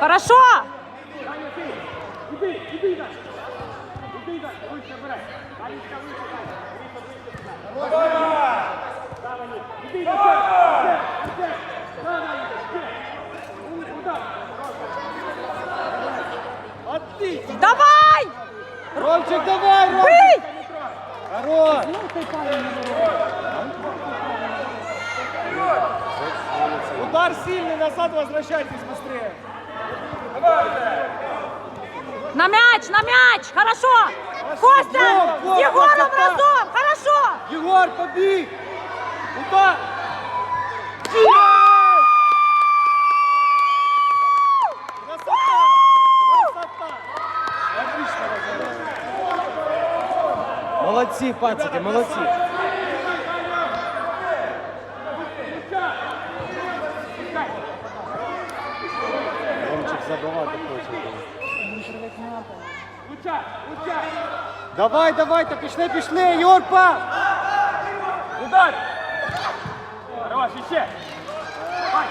Хорошо! Даня, ти. Іди, іди, Даня. Іди, Даня, вище бере. Данечка, вище, Даня. Вище, вище, Даня. Даня, іди, на себе. Ще, ще. Да, Даня, ще. У- Удар. Отлично. Давай! Ромчик, давай, Ромчик! Бий! Хорош! Удар сильный, назад возвращайтесь быстрее. На мяч, на мяч! Хорошо! Костя! Вот, вот, С Егором вот, вот. разом! Хорошо! Егор, побег! Удар! Красота! Красота! Отлично разыграл. Молодцы, пацаны, молодцы. Давай, давай, та пішли, пішли, Юрпа! Удар. Хорош, ще. Давай.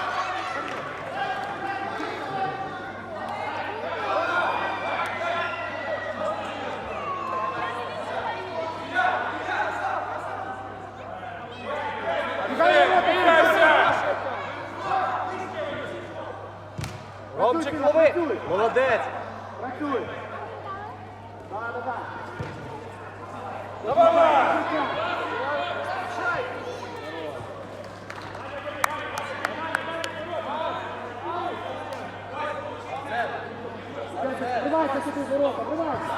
Ромчик, лови! Молодець! Працюй. Да, да, да. Тривайся сюди ворота, тривайся.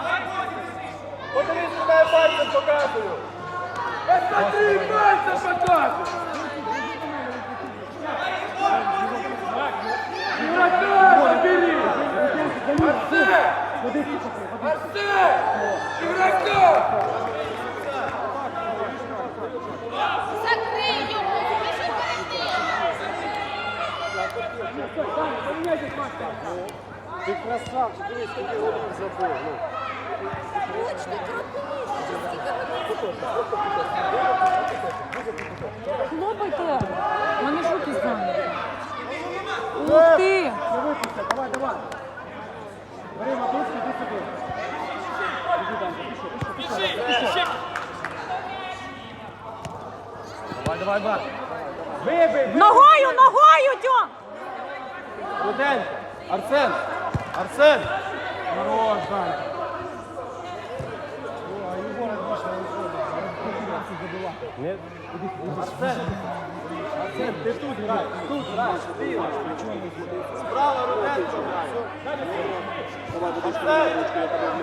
Подивись, куди я пальцем показую! Посмотри, пальцем показуй. Игрока забери. Арсен! Игрока! Закрий його! Кажи, перейди! Ти красавчик, дивись, скільки голів забив. Ну. Ручки! Хлопайте! У мене ж руки зайняті. Ух ти! Не випусти, давай, давай. Бери мотузку, іди сюди. Іди, Данька, пішов, пішов, пішов. Давай, давай, давай. Вибий, вибий. Ногою, ногою, Тьом! Руденко. Арсен. Арсен. Хорош, Данька. Нет? Арсен. Арсен, ти тут грай, тут грай, ти. Справа Руденко грай. Арсен.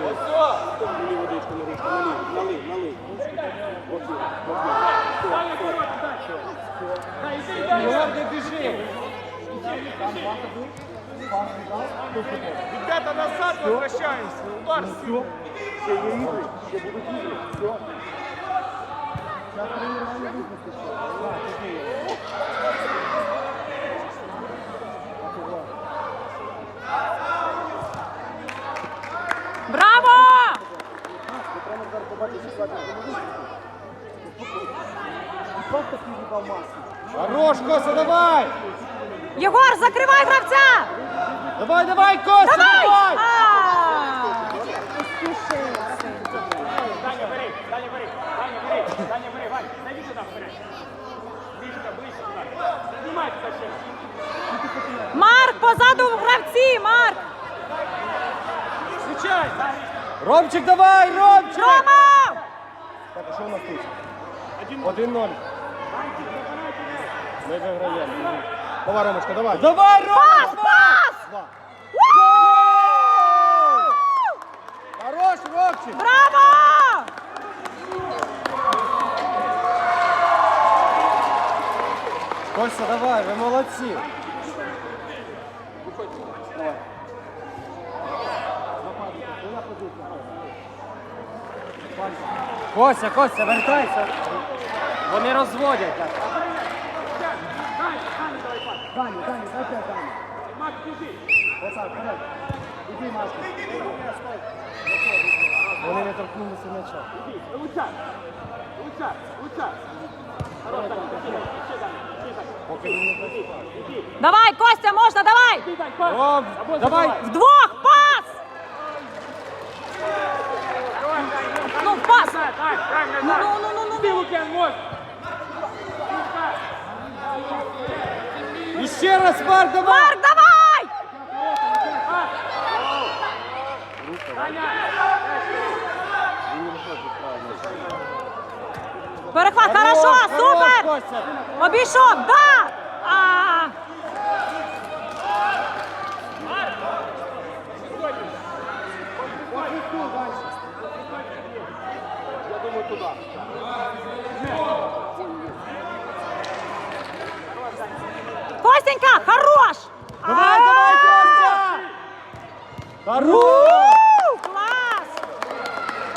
Ось все. Налий водичку на ручку, налий, налий, налий. Ігор, не біжи. Ребята, назад возвращаемся. Удар сил. Ще є ігри, ще будуть ігри. Все. Зараз тренування випустиш. Так, такі. Браво! Треба зараз побачити, що складно. Просто фізика в. Хорош, Коса, давай. Єгор, закривай гравця! Давай, давай, Коса, Давай! давай. Даня, бери, Даня, бери, Даня, бери, Даня, бери, Вань, зайди сюда вперед. Ближе, ближе сюда. Занимай туда ще. Марк, позаду гравці, Марк! Включай. Ромчик, давай, Ромчик. Рома! Так, а що у нас тут? Один. 1-0. Ми виграємо. Давай, Ромочка, давай. Давай, Рома! Пас, пас! Два. Вау! Хорош, Ромчик. Браво! Костя, давай, ви молодці. Костя, Костя, вертайся. Вони розводять. так. Даня, Даня, дай пять, Даня. Макс. Вот так, вперед. Иди, Машка. Вони не торкнулися м'яча. Иди, луча. Луча, луча. Хорош, Даня, еще, еще, Даня. Еще, Поки він не працює. Давай, Костя, можна, давай! Іди, Дань, пас. Ром, Або давай. забивай. Вдвох, пас! Ну, пас! Так, так, правильно, Ну, так. ну, ну, ну, ну, Ти, ну. Лук'ян, можеш. І ще раз, Марк, давай. Марк, давай! Пас. Таня. Він не виходить правильно. Перехват, хорошо, супер! Обійшов, да! А, Я думаю, туди. Костенька, хорош! Давай, давай, Костя! Хорош! у, Клас!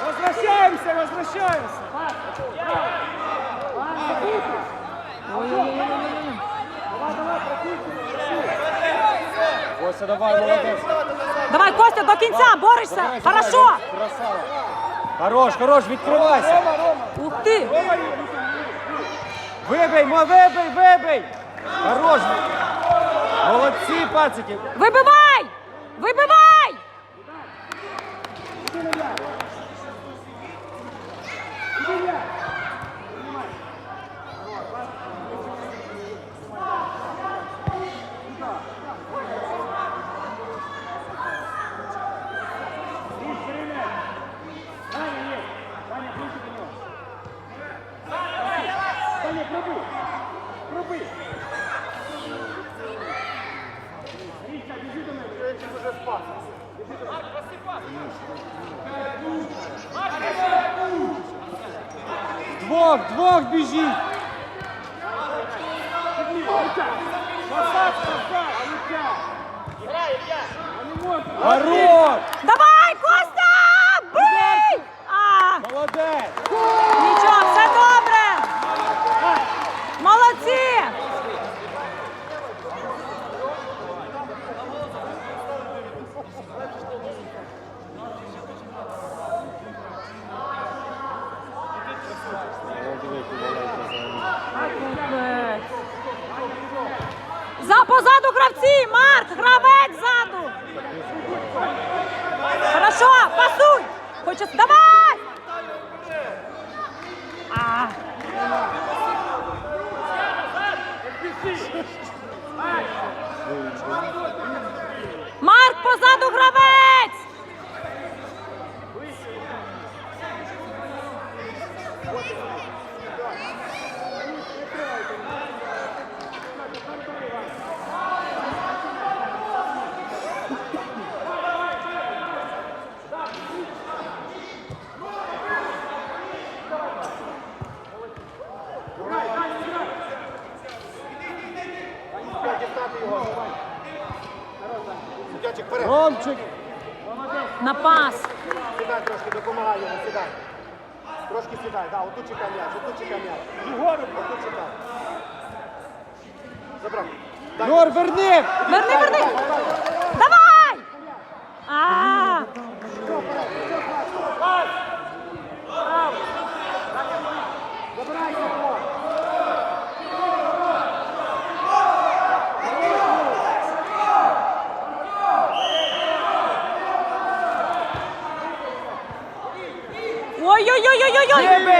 Возвращаемся, возвращаемся! Костя, давай, молодець. Давай, Костя, до кінця, борешся! Хорошо! Красава. Хорош, хорош, відкривайся. Ух ти! Вибий, мо, вибий, вибий. Хорош. Молодці, пацики. Вибивай! Вибивай! Таня, є. Таня, ближче до нього. Таня, пробуй. Пробуй. Річка, біжи до мене. Він уже спас. Двох, двох біжіть. Назад, назад, Лука. Грає, я. А не можна. Хорош. Давай, Костя! Бий! А, Молодець. нічого, все добре! Молодці! За позаду гравці! Марк! Гравець ззаду! Хорошо, пасуй! Хоче... Давай! А, Марк, позаду гравець! Судячик вперед. Ромчик. На пас! Сідай трошки, допомагай йому, сідай. Трошки сідай, да, отут чекай м'яч, отут чекай м'яч. Єгору, Отут чекай. Забрав. Йор, верни! Верни, верни! Давай! А, Забирайся, його.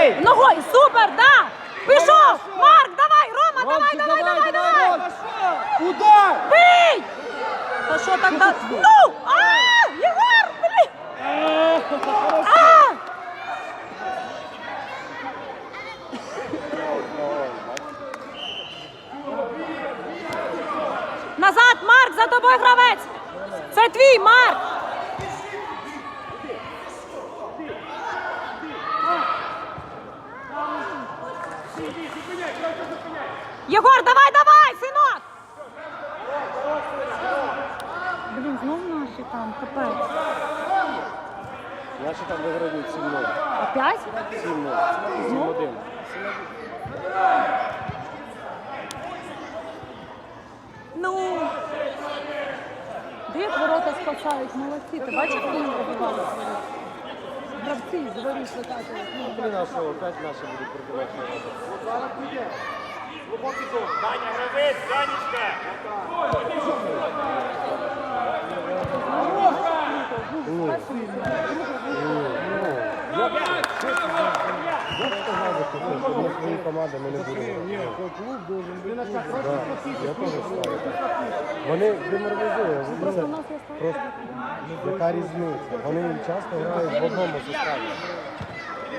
Ой-ой-ой-ой-ой! Ногою, супер, да! Пішов! Марк, давай, Рома, давай, давай, давай, давай! Удар! Бий! Та що так да? Ну! А! Єгор, блін! А! Назад, Марк, за тобою гравець! Це твій, Марк! Єгор, давай, давай, синок! Блін, знов наші там, капець. Наші там виграють 7-0. Опять? 7-0. 7-1. Ну. Де як ворота спасають, молодці. Ти бачиш, як вони пробивали? Гравці з воріт. Ну, Блін, а що, опять наші будуть пробивати. Глибокий зон. Даня, гравець, Данечка. Свої команди ми не. Я. Вони деморалізують. Просто яка різниця? Вони часто грають в одному составі.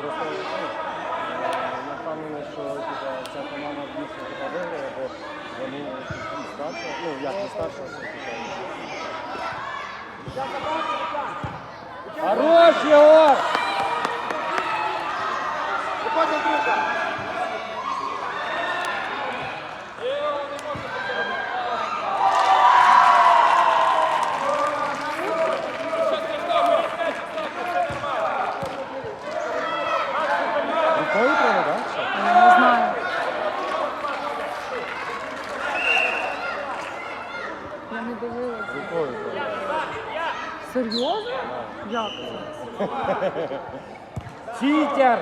Просто я впевнений, що типа, ця команда дійсно типа, виграє, бо вони чуть-чуть старше, ну як не старше, а типа. Хорош, Єгор! Виходь, Андрюха. Рукою треба, так? Я не знаю. Я не дивилася. Рукою. Серйозно? Як? Читер!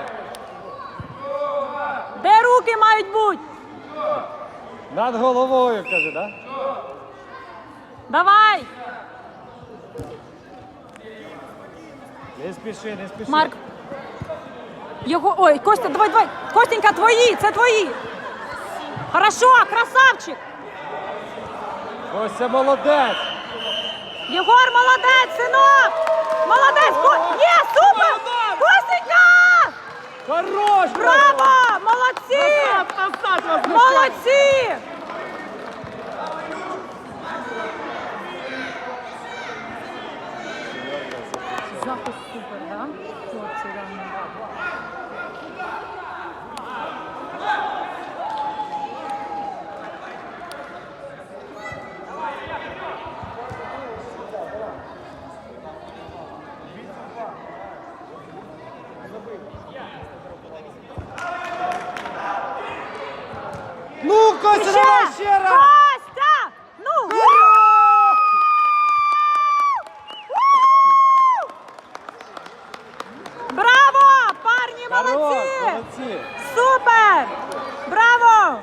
Де руки мають бути? Над головою, каже, так? Давай! Не спіши, не спіши. Марк. Його. Ой, Костя, давай, давай! Костенька, твої! Це твої! Хорошо, красавчик! Костя молодець! Єгор, молодець, синок! Молодець! Ко... Є, супер! Костенька! Хорош! Браво! Молодці! Молодці! Захист супер, да? Хлопці, реально. Ну, Костя, давай ще раз! Костя! Ну! Браво! Парні Хорош, молодці! молодці! Супер! Браво!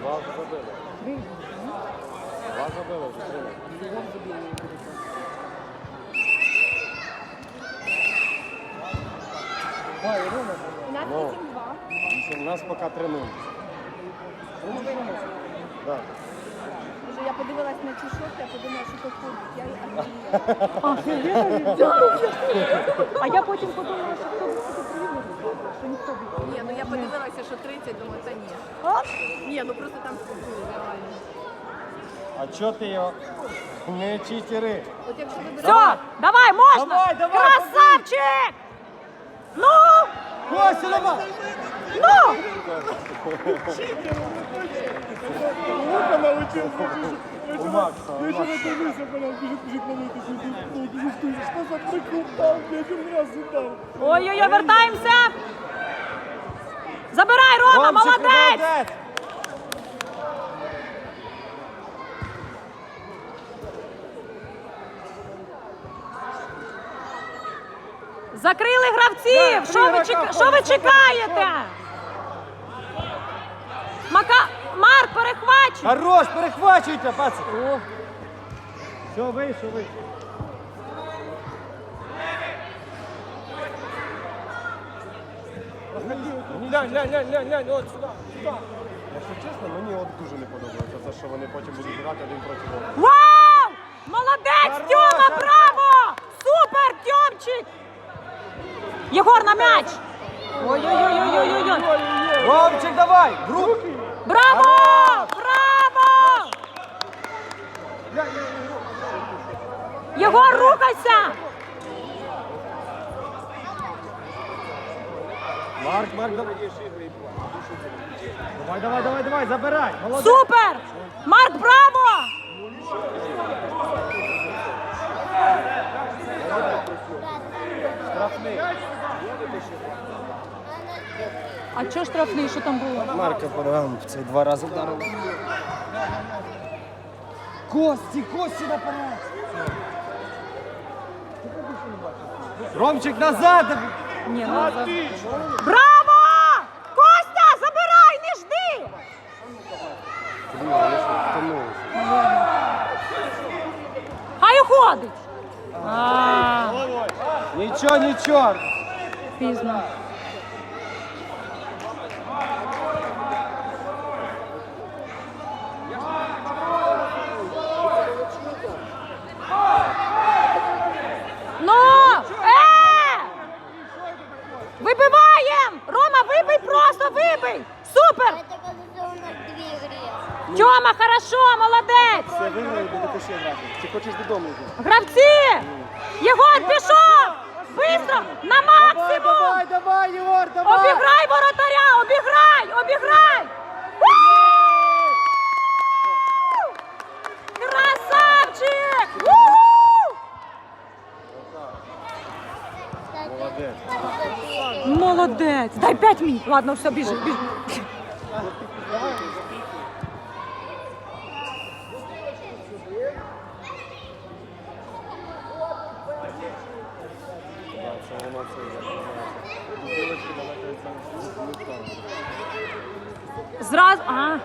Два забили. Два забили вже три. Ну, у нас поки 3-0. Да. Вже я подивилась на ці шоти, я подумала, що то ходить. Я А я потім подумала, що хто що ніхто б. Ні, ну я подивилася, що 30, думаю, та ні. Ні, ну просто там скупили, реально. А чого ти його не читери? От якщо ви Все, давай, можна! Давай, давай, Красавчик! Ну! Костя, давай! Ну! У Макса, у Макса. Ой-ой-ой, вертаємося! Забирай, Рома, молодець! Закрили гравців! Що ви, чека- що ви чекаєте? Мака... Марк, перехвачуй! Хорош, перехвачуйте, пацан! Все, вийшов, вийшов. Глянь, глянь, глянь, глянь, глянь, от сюди, сюди. Якщо чесно, мені от дуже не подобається те, що вони потім будуть грати один проти одного. Вау! Молодець, Хорош, Єгор на м'яч! Ой-ой-ой-ой-ой-ой! Ромчик, давай! Руки! Браво! Браво! Єгор, рухайся! Марк, Марк, давай. Давай, давай, давай, давай, забирай. Молодець. Супер! Марк, браво! Штрафний. А чого штрафний? Що там було? Марка ногам в цей два рази вдарила. Кості, Кості наперед! Ромчик назад! Ні, ну, за- Браво! Костя, забирай, не жди! Хай уходить. А, Нічого, нічого! Пізно. Ну! Е! Вибиваєм! Рома, вибий просто, вибий! Супер! Это у нас. Тьома, хорошо, молодець! Все виграли, будете ще грати. Чи хочеш додому йти? Гравці! Єгор, пішов! Бистро! На максимум! Давай, давай, Єгор, давай! Обіграй воротаря! Обіграй! Обіграй! Красавчик! Молодець. Дай п'ять мій! Ладно, все, біжи, біжи. Так, це воно це як називається. Бутилочки далеко від цього не впали. Зразу. А.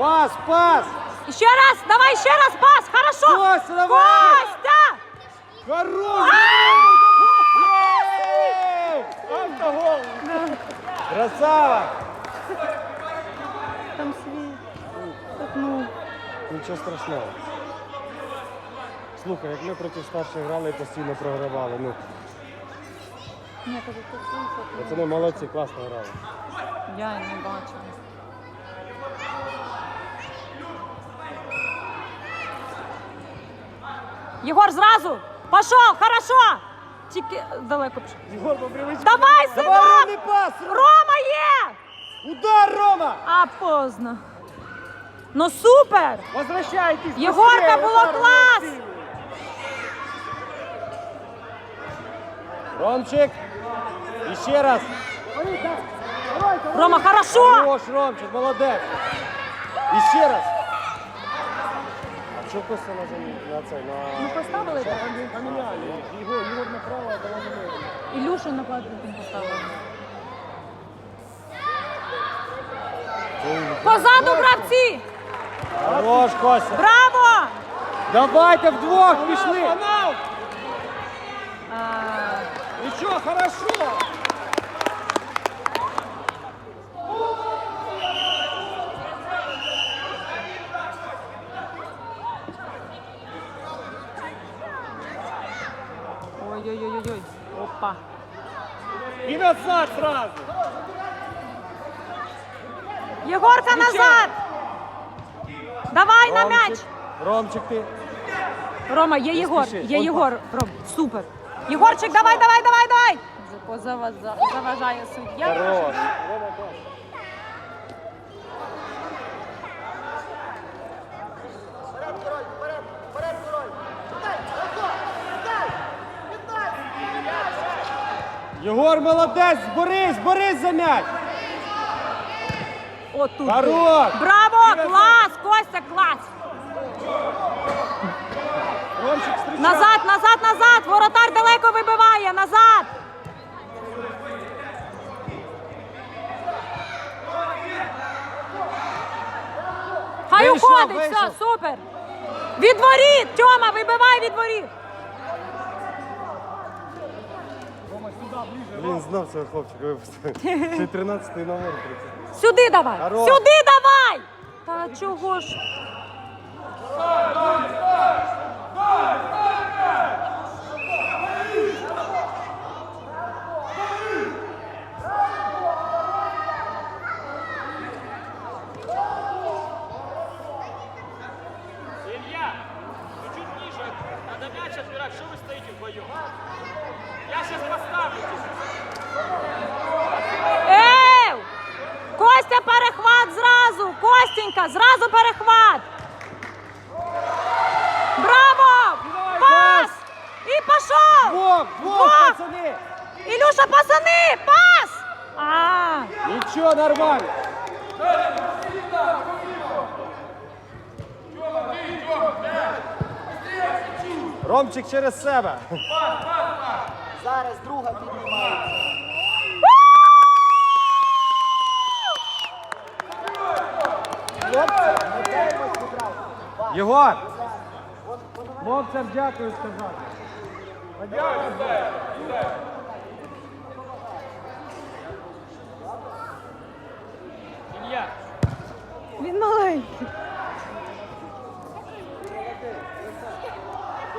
Пас, пас! Ще раз, давай ще раз пас, хорошо! Костя, давай! Костя! Хорош! Автогол! Красава! Там свій. Ну. Нічого страшного. Слухай, як ми проти старших грали і постійно програвали. Ну, Ні, кажу, пацани молодці, класно грали. Я не бачила. Єгор, зразу! Пошов, хорошо! Тільки далеко пішов. Єгор, по привичці. Давай, Давай, синок! пас! Рома є! Удар, Рома! А поздно. Ну супер! Возвращайтесь! Єгорка, быстрее, було удар, клас! Ромчик! І ще раз! Рома, хорошо! Хорош, Ромчик, молодець! І ще раз! А чого Костя на замі- на цей, на... Ну поставили так. Поміняли. Єгор, Єгор направо, а давай наліво. Ілюшу на квадратом поставили. Позаду гравці! Хорош, Костя! Браво! Давайте вдвох пішли! А, Нічого, хорошо! І назад сразу! Єгорка назад! Давай на м'яч! Ромчик, ти. Рома, є Єгор, спіши. є Єгор. Ром, супер. Єгорчик, давай, давай, давай, давай! Позава- Заважає суддя. Хорош. Єгор молодець, борись, борись за м'яч! Отут. Хорош! Браво! Клас! Костя, клас! Ромчик, встрічай! Назад, назад, назад! Воротар далеко вибиває! Назад! Хай Вийшов, уходить, все, вийшов. супер! Від воріт! Тьома, вибивай від воріт! Він знав цього хлопчика, випустив. Ще 13-й номер. Сюди давай! Хорош. Сюди давай! Та чого ж? Илья, ну чуть ниже. Надо мяч отбирать, что вы стоите вдвоем? Я сейчас поставлю. Ев! Костя, перехват зразу! Костенька, зразу перехват! Браво! Пас! І пішов! Двох, двох, Двох! пацани! Ілюша, пацани! Пас! А, Нічого, нормально. Ромчик через себе. Зараз друга піднімається. Єгор! Хлопцям дякую сказати. Ілля, він маленький.